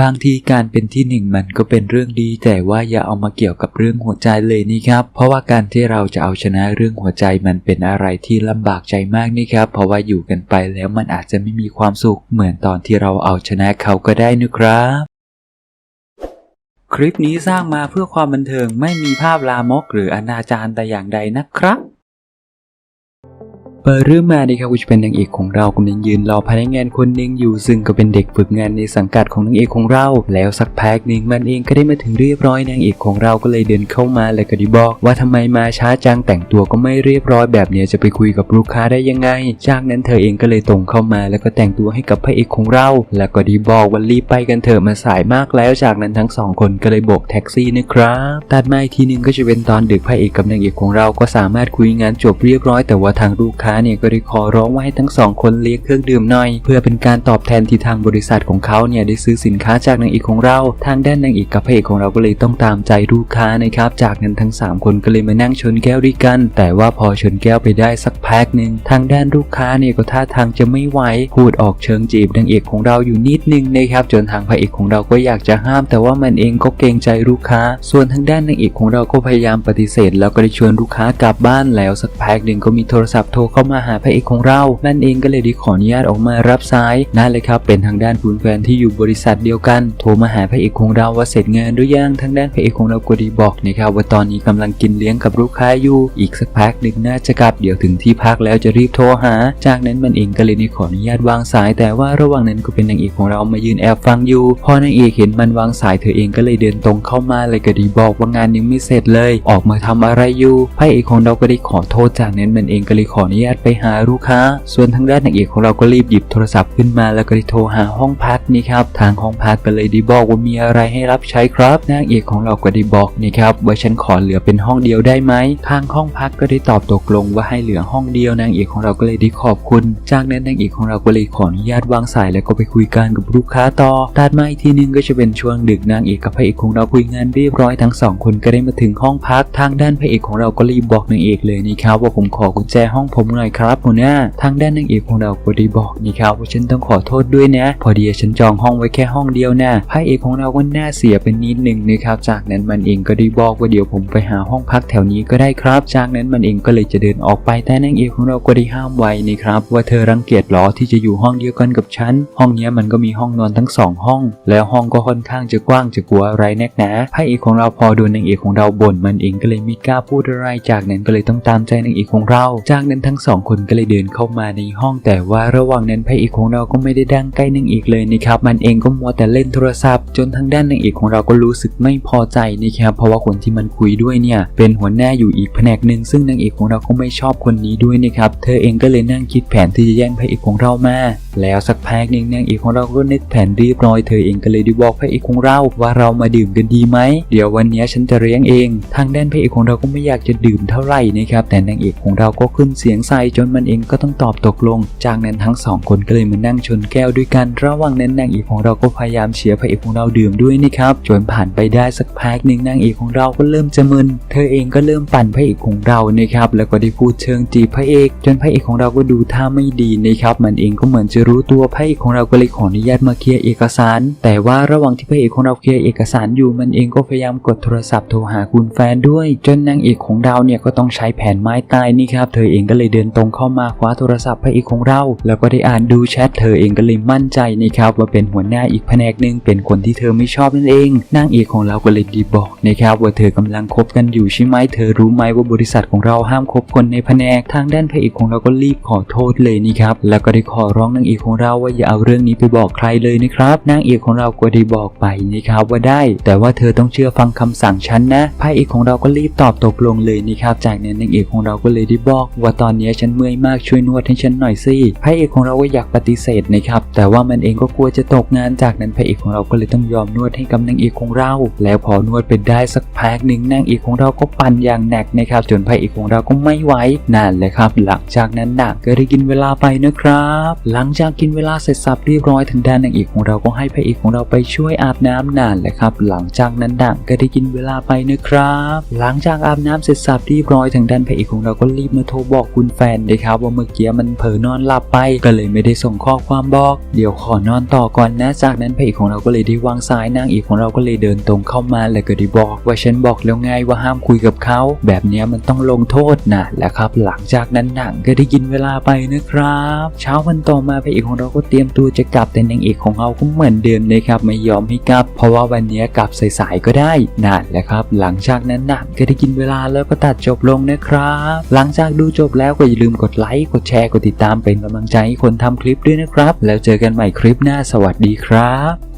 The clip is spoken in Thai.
บางทีการเป็นที่หนึ่งมันก็เป็นเรื่องดี แต่ว่าอย่าเอามาเกี่ยวกับเรื่องหัวใจเลยนี่ครับ เพราะว่าการที่เราจะเอาชนะเรื่องหัวใจมันเป็นอะไรที่ลำบากใจมากนี่ครับ เพราะว่าอยู่กันไปแล้วมันอาจจะไม่มีความสุข เหมือนตอนที่เราเอาชนะเขาก็ได้นะครับคลิปนี้สร้างมาเพื่อความบันเทิงไม่มีภาพลามกหรืออนาจารแต่อย่างใดนะครับ เปิดเรื่องมาดีครับคุณจะเป็นนางเอกของเรากำลังยืนรอพนักงานคนหนึ่งอยู่ซึ่งก็เป็นเด็กฝึกงานในสังกัดของนางเอกของเรา แล้วสักพักหนึ่งมันเองก็ได้มาถึงเรียบร้อยนางเอกของเราก็เลยเดินเข้ามาแล้วก็ได้บอก ว่าทำไมมาช้าจังแต่งตัวก็ไม่เรียบร้อยแบบเนี้ยจะไปคุยกับลูกค้าได้ยังไง จากนั้นเธอเองก็เลยตรงเข้ามาแล้วก็แต่งตัวให้กับพระเอกของเรา แล้วก็ได้บอกว่ารีบไปกันเถอะมาสายมากแล้วจากนั้นทั้งสองคนก็เลยโบกแท็กซี่นะครับตัดมาอีกทีหนึงก็จะเป็นตอนดึกพระเอกกับนางเอกของเราก็สามารถคุยงานจบเรียบร้อย แต่ว่าทางลูกค้าเนี่ยก็ได้ขอร้องว่าให้ทั้งสองคนเลี้ยงเครื่องดื่มหน่อย เพื่อเป็นการตอบแทนที่ทางบริษัทของเขาเนี่ยได้ซื้อสินค้าจากนางเอกของเรา ทางด้านนางเอกกับพระเอกของเราก็เลยต้องตามใจลูกค้านะครับ จากนั้นทั้ง 3 คนก็เลยมานั่งชนแก้วด้วยกัน แต่ว่าพอชนแก้วไปได้สักแพ็คหนึ่งทางด้านลูกค้าเนี่ยก็ท่าทางจะไม่ไหวพูดออกเชิงจีบนางเอกของเราอยู่นิดนึงนะครับจนทางพระเอกของเราก็อยากจะห้าม แต่ว่ามันเองก็เกรงใจลูกค้า ส่วนทางด้านนางเอกของเราก็พยายามปฏิเสธ แล้วก็ได้ชวนลูกค้ากลับบ้านแล้วสักแพ็คหนึ่งก็มีโทรศัพท์โทรเข้ามาหาพระเอกของเรา นั่นเองก็เลยได้ขออนุญาตออกมารับสายนั่นเลยครับเป็นทางด้านคุณแฟนที่อยู่บริษัทเดียวกัน โทรมาหาพระเอกของเราว่าเสร็จงานหรือยังทางด้านพระเอกของเราก็ด้บอกนะครับว่าตอนนี้กำลังกินเลี้ยงกับลูกค้าอยู่ อีกสักพักหนึ่งน่าจะกลับเดี๋ยวถึงที่พักแล้วจะรีบโทรหา จากนั้นมันเองก็เลยได้ขออนุญาตวางสาย แต่ว่าระหว่างนั้นก็เป็นนางเอกของเรามายืนแอบฟังอยู่พอนางเอกเห็นมันวางสายเธอเองก็เลยเดินตรงเข้ามาเลยก็ด้บอกว่างานยังไม่เสร็จเลย ออกมาทำอะไรอยู่พระเอกของเราก็ได้ขอโทษจากนั้นมันเองก็เลยขออนุญาตไปหาลูกค้า ส่วนทางด้านนางเอกของเราก็รีบหยิบโทรศัพท์ขึ้นมาแล้วก็ได้โทรหาห้องพักนี่ครับทางห้องพักก็เลยได้บอกว่ามีอะไรให้รับใช้ครับนางเอกของเราก็ได้บอกนี่ครับว่าฉันขอเหลือเป็นห้องเดียวได้ไหมทางห้องพักก็ได้ตอบตกลงว่าให้เหลือห้องเดียวนางเอกของเราก็เลยได้ขอบคุณ จากนั้นนางเอกของเราก็เลยขออนุญาตวางสายแล้วก็ไปคุยกันกับลูกค้าต่อตัดมาอีกทีนึงก็จะเป็นช่วงดึกนางเอกกับพระเอกของเราคุยงานเรียบร้อยทั้งสองคนก็ได้มาถึงห้องพัก ทางด้านพระเอกของเราก็รีบบอกนางเอกเลยนี่ครับว่าผมขอกุญแจห้องผมหน่อยครับหัวหน้าทางด้านนางเอกของเราก็ได้บอกนี่ครับว่าฉันต้องขอโทษด้วยนะ พอดีฉันจองห้องไว้แค่ห้องเดียวนะพระเอกของเราก็น่าเสียเป็นนิดหนึ่งนะครับ จากนั้นมันเองก็ได้บอกว่าเดี๋ยวผมไปหาห้องพักแถวนี้ก็ได้ครับ จากนั้นมันเองก็เลยจะเดินออกไปแต่นางเอกของเราก็ได้ห้ามไว้นี่ครับ ว่าเธอรังเกียจหรอที่จะอยู่ห้องเดียวกันกับฉันห้องนี้มันก็มีห้องนอนทั้งสองห้อง แล้วห้องก็ค่อนข้างจะกว้างจะกลัวอะไรแนักนาพระเอกของเราพอโดนนางเอกของเราบ่นมันเองก็เลยไม่กล้าพูดอะไร จากนั้นก็เลยต้องตามใจนางเอกของเรา จากนั้นทั้งสององคนก็เลยเดินเข้ามาในห้องแต่ว่าระหว่างนั้นพระเอกของเราก็ไม่ได้ดังใกล้นางเอกเลยนะครับมันเองก็มัวแต่เล่นโทรศัพท์ จนทางด้านนางเอกของเราก็รู้สึกไม่พอใจนะครับเพราะว่าคนที่มันคุยด้วยเนี่ยเป็นหัวหน้าอยู่อีกแผนกหนึ่งซึ่งนางเอกของเราก็ไม่ชอบคนนี้ด้วยนะครับเธอเองก็เลยนั่งคิดแผนที่จะแย่งพระเอกของเรามา แล้วสักพักหนึ่งนางเอกของเราก็นึกแผนเรียบร้อยเธอเองก็เลยได้บอกพระเอกของเราว่าเรามาดื่มกันดีไหมเดี๋ยววันนี้ฉันจะเลี้ยงเอง ทางด้านพระเอกของเราก็ไม่อยากจะดื่มเท่าไหร่นะครับแต่นางเอกของเราก็ขึ้นเสียงใส่จนมันเองก็ต้องตอบตกลง จากนั้นทั้งสองคนก็เลยมานั่งชนแก้วด้วยกัน ระหว่างนั้นนางเอกของเราก็พยายามเชียร์พระเอกของเราดื่มด้วยนะครับจนผ่านไปได้สักพักหนึ่งนางเอกของเราก็เริ่มจะมึนเธอเองก็เริ่มปั่นพระเอกของเรานะครับแล้วก็ได้พูดเชิงจีบพระเอก จนพระเอกของเราก็ดูท่าไม่ดีนะครับมันเองก็เหมือนจะรู้ตัวพระเอกของเราก็เลยขออนุญาตมาเคลียร์เอกสาร แต่ว่าระหว่างที่พระเอกของเราเคลียร์เอกสารอยู่มันเองก็พยายามกดโทรศัพท์โทรหาคุณแฟนด้วย จนนางเอกของเราเนี่ยก็ต้องใช้แผนไม้ตายนี่ครับเธอเองก็เลยเดินตรงเข้ามาคว้าโทรศัพท์พระเอกของเรา แล้วก็ได้อ่านดูแชทเธอเองก็เลยมั่นใจนะครับว่าเป็นหัวหน้าอีกแผนกหนึ่งเป็นคนที่เธอไม่ชอบนั่นเองนางเอกของเราก็เลยดีบอกนะครับว่าเธอกำลังคบกันอยู่ใช่ไหมเธอรู้ไหมว่าบริษัทของเราห้ามคบคนในแผนก ทางด้านพระเอกของเราก็รีบขอโทษเลยนี่ครับแล้วก็ได้ขอร้องนางเอกของเราว่าอย่าเอาเรื่องนี้ไปบอกใครเลยนะครับ นางเอกของเราก็ได้บอกไปนะครับว่าได้ แต่ว่าเธอต้องเชื่อฟังคำสั่งฉันนะพระเอกของเราก็รีบตอบตกลงเลยนะครับ จากนั้นนางเอกของเราก็เลยได้บอกว่าตอนนี้ฉันเมื่อยมากช่วยนวดให้ฉันหน่อยสิพระเอกของเราก็อยากปฏิเสธนะครับ แต่ว่ามันเองก็กลัวจะตกงาน จากนั้นพระเอกของเราก็เลยต้องยอมนวดให้กับนางเอกของเรา แล้วพอนวดไปได้สักพักหนึ่งนางเอกของเราก็ปั่นอย่างหนักนะครับจนพระเอกของเราก็ไม่ไหวนั่นแหละครับ หลังจากนั้นหนักก็ได้กินเวลาไปนะครับ หลังจากากินเวลาเสร็จสับเรียบร้อยทางด้านนางเอกของเราก็ให้พระเอกของเราไปช่วยอาบน้ำนานแหละครับ หลังจากนั้นดังก็ได้กินเวลาไปนะครับ หลังจากอาบน้ำเสร็จสับเรียบร้อยทางด้านพระเอกของเราก็รีบมาโทรบอกคุณแฟนนะครับว่าเมื่อกี้มันเผลอนอนหลับไป ก็เลยไม่ได้ส่งข้อความบอก เดี๋ยวขอนอนต่อก่อนนะ จากนั้นพระเอกของเราก็เลยได้วางสายนางเอกของเราก็เลยเดินตรงเข้ามาแล้วก็ได้บอกว่าฉันบอกแล้วไงว่าห้ามคุยกับเขา แบบนี้มันต้องลงโทษนะและครับ หลังจากนั้นนังก็ได้กินเวลาไปนะครับ เช้าวันต่อมาพระเอกของเราก็เตรียมตัวจะกลับแต่นางเอกของเราก็เหมือนเดิมนะครับไม่ยอมให้กลับ เพราะว่าวันนี้กลับสายๆก็ได้นั่นแหละครับ หลังจากนั้นน่ะก็ได้กินเวลาแล้วก็ตัดจบลงนะครับ หลังจากดูจบแล้วก็อย่าลืมกดไลค์กดแชร์กดติดตามเป็นกำลังใจให้คนทำคลิปด้วยนะครับ แล้วเจอกันใหม่คลิปหน้าสวัสดีครับ